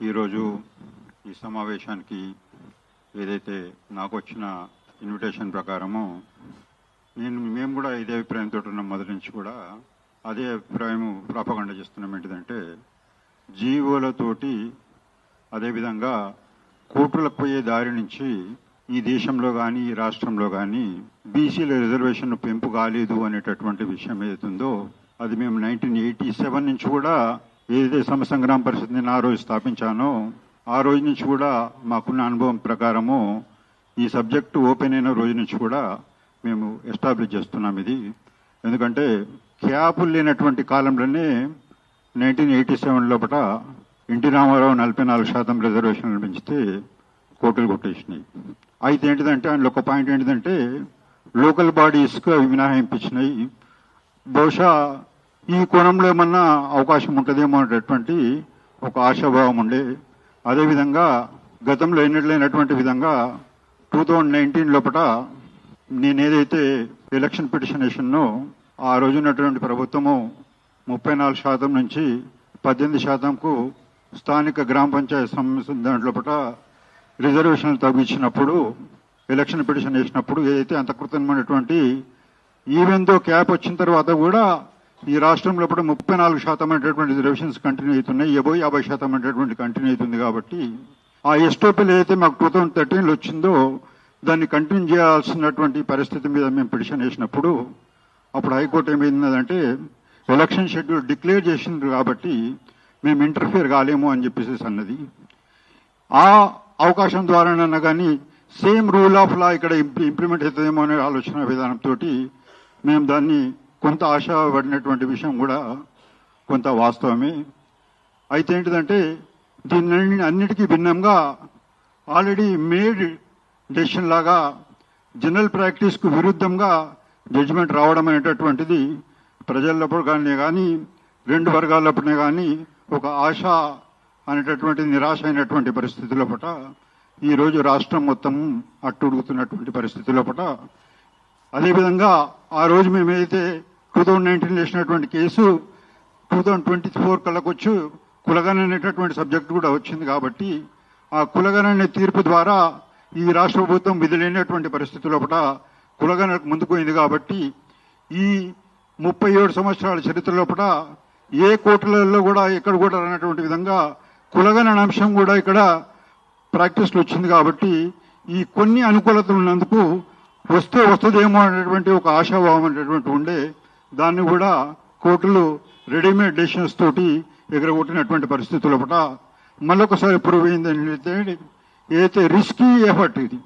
ఈరోజు ఈ సమావేశానికి ఏదైతే నాకు వచ్చిన ఇన్విటేషన్ ప్రకారము నేను మేము కూడా ఇదే అభిప్రాయంతో ఉన్నాం మొదటి నుంచి కూడా అదే అభిప్రాయం ప్రాపగండ చేస్తున్నాం. ఏంటిదంటే జీవోలతోటి అదేవిధంగా కోర్టులకు పోయే దారి నుంచి ఈ దేశంలో కానీ ఈ రాష్ట్రంలో కానీ బీసీల రిజర్వేషన్ పెంపు కాలేదు అనేటటువంటి విషయం ఏదైతుందో అది మేము నైన్టీన్ ఎయిటీ సెవెన్ నుంచి కూడా ఏదైతే సమ సంగ్రామ పరిస్థితిని ఆ రోజు స్థాపించానో ఆ రోజు నుంచి కూడా మాకున్న అనుభవం ప్రకారము ఈ సబ్జెక్టు ఓపెన్ అయిన రోజు నుంచి కూడా మేము ఎస్టాబ్లిష్ చేస్తున్నాం ఇది. ఎందుకంటే క్యాపులు లేనటువంటి కాలంలోనే నైన్టీన్ ఎయిటీ సెవెన్ లోపల ఎన్టీ రామారావు నలభై నాలుగు శాతం రిజర్వేషన్లు పెంచితే కోట్లు కొట్టేసినాయి. అయితే ఏంటిదంటే అందులో ఒక పాయింట్ ఏంటిదంటే లోకల్ బాడీస్కి మినహాయింపించినాయి బహుశా ఈ కోణంలో ఏమన్నా అవకాశం ఉంటుందేమో అనేటటువంటి ఒక ఆశాభావం ఉండే అదేవిధంగా గతంలో ఎన్నట్లైనటువంటి విధంగా టూ థౌజండ్ నైన్టీన్ లోపల నేనేదైతే ఎలక్షన్ పిటిషన్ వేసినో ఆ రోజు ఉన్నటువంటి ప్రభుత్వము ముప్పై నాలుగు శాతం నుంచి పద్దెనిమిది శాతంకు స్థానిక గ్రామ పంచాయతీ సంస్థ దాంట్లోపట రిజర్వేషన్లు తగ్గించినప్పుడు ఎలక్షన్ పిటిషన్ వేసినప్పుడు ఏదైతే అంతకృతమైనటువంటి ఈవెన్ దో క్యాప్ వచ్చిన తర్వాత కూడా ఈ రాష్ట్రంలో ఇప్పుడు ముప్పై నాలుగు శాతం అనేటటువంటి రిజర్వేషన్స్ కంటిన్యూ అవుతున్నాయి. ఎబో యాభై శాతం అనేటటువంటి కంటిన్యూ అవుతుంది కాబట్టి ఆ ఎస్టోపిల్ ఏదైతే మాకు టూ థౌజండ్ థర్టీన్లో వచ్చిందో దాన్ని కంటిన్యూ చేయాల్సినటువంటి పరిస్థితి మీద మేము పిటిషన్ వేసినప్పుడు అప్పుడు హైకోర్టు ఏమైందంటే ఎలక్షన్ షెడ్యూల్ డిక్లేర్ చేసిండ్రు కాబట్టి మేము ఇంటర్ఫియర్ కాలేము అని చెప్పేసి అన్నది. ఆ అవకాశం ద్వారానన్నా కానీ సేమ్ రూల్ ఆఫ్ లా ఇక్కడ ఇంప్లిమెంట్ అవుతుందేమో అనే ఆలోచన విధానంతో మేము దాన్ని కొంత ఆశపడినటువంటి విషయం కూడా కొంత వాస్తవమే. అయితే ఏంటిదంటే దీన్ని అన్నిటికీ భిన్నంగా ఆల్రెడీ మేడ్ డెసిషన్ లాగా జనరల్ ప్రాక్టీస్కు విరుద్ధంగా జడ్జిమెంట్ రావడం అనేటటువంటిది ప్రజలప్పుడు కానీ కానీ రెండు వర్గాలప్పుడే కానీ ఒక ఆశ అనేటటువంటి నిరాశ అయినటువంటి పరిస్థితుల పట ఈరోజు రాష్ట్రం మొత్తం అట్టుడుగుతున్నటువంటి పరిస్థితుల పట అదేవిధంగా ఆ రోజు మేము ఏదైతే టూ థౌజండ్ నైన్టీన్ వేసినటువంటి case two thousand twenty four కళ్ళకొచ్చు కులగన్ అనేటటువంటి సబ్జెక్ట్ కూడా వచ్చింది కాబట్టి ఆ కులగన్ అనే తీర్పు ద్వారా ఈ రాష్ట్ర ప్రభుత్వం విధులైనటువంటి పరిస్థితుల పట కులగనకు ముందుకుపోయింది కాబట్టి ఈ ముప్పై ఏడు సంవత్సరాల చరిత్ర లోపల ఏ కోర్టులలో కూడా ఎక్కడ కూడా రానటువంటి విధంగా కులగన అనే అంశం కూడా ఇక్కడ ప్రాక్టీస్లో వచ్చింది కాబట్టి ఈ కొన్ని అనుకూలతలు ఉన్నందుకు వస్తే వస్తుందేమో అనేటువంటి ఒక ఆశాభావం అనేటువంటి ఉండే దాన్ని కూడా కోర్టులు రెడీమేడ్ డెసిషన్స్ తోటి ఎగరగొట్టినటువంటి పరిస్థితుల పట మళ్ళొకసారి ప్రూవ్ అయిందంటే ఏదైతే రిస్కీ ఎఫర్ట్ ఇది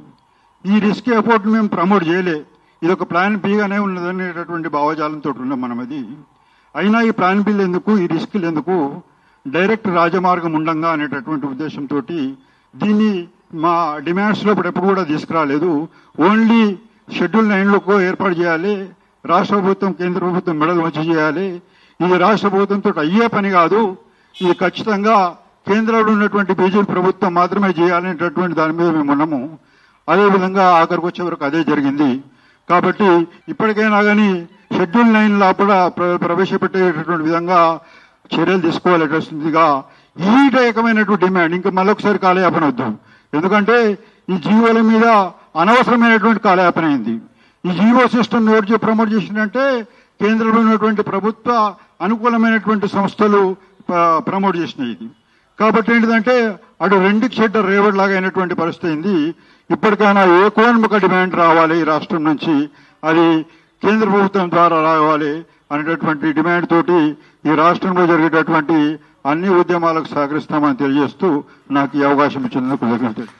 ఈ రిస్క్ ఎఫర్ట్ మేము ప్రమోట్ చేయలే. ఇది ఒక ప్లాన్ బిగానే ఉన్నదనేటటువంటి భావజాలంతో ఉన్నాం మనం అది. అయినా ఈ ప్లాన్ బిల్ ఎందుకు ఈ రిస్క్లు ఎందుకు డైరెక్ట్ రాజమార్గం ఉండంగా అనేటటువంటి ఉద్దేశంతో దీన్ని మా డిమాండ్స్లో ఎప్పుడు కూడా తీసుకురాలేదు. ఓన్లీ షెడ్యూల్ నైన్లకు ఏర్పాటు చేయాలి. రాష్ట్ర ప్రభుత్వం కేంద్ర ప్రభుత్వం మెడలు వచ్చి చేయాలి. ఇది రాష్ట్ర ప్రభుత్వంతో అయ్యే పని కాదు. ఇది ఖచ్చితంగా కేంద్రంలో ఉన్నటువంటి బీజేపీ ప్రభుత్వం మాత్రమే చేయాలనేటటువంటి దాని మీద మేము ఉన్నాము. అదేవిధంగా ఆఖరికి వచ్చే వరకు అదే జరిగింది. కాబట్టి ఇప్పటికైనా కానీ షెడ్యూల్ నైన్ లోపల ప్రవేశపెట్టేటటువంటి విధంగా చర్యలు తీసుకోవాల్సిందిగా ఈ రకమైనటువంటి డిమాండ్ ఇంకా మళ్ళొకసారి కాలయాపన వద్దు. ఎందుకంటే ఈ జీవోల మీద అనవసరమైనటువంటి కాలయాపన అయింది. ఈ జీవో సిస్టమ్ ఎవరు ప్రమోట్ చేసిందంటే కేంద్రంలో ఉన్నటువంటి ప్రభుత్వ అనుకూలమైనటువంటి సంస్థలు ప్రమోట్ చేసినాయి ఇది. కాబట్టి ఏంటిదంటే అటు రెండు చెడ్డ రేవడ్ లాగా అయినటువంటి పరిస్థితి అయింది. ఇప్పటికైనా ఏకోన్ముఖ డిమాండ్ రావాలి ఈ రాష్ట్రం నుంచి? అది కేంద్ర ప్రభుత్వం ద్వారా రావాలి అనేటటువంటి డిమాండ్ తోటి ఈ రాష్ట్రంలో జరిగేటటువంటి అన్ని ఉద్యమాలకు సహకరిస్తామని తెలియజేస్తూ నాకు ఈ అవకాశం ఇచ్చినందుకు కృతజ్ఞతలు.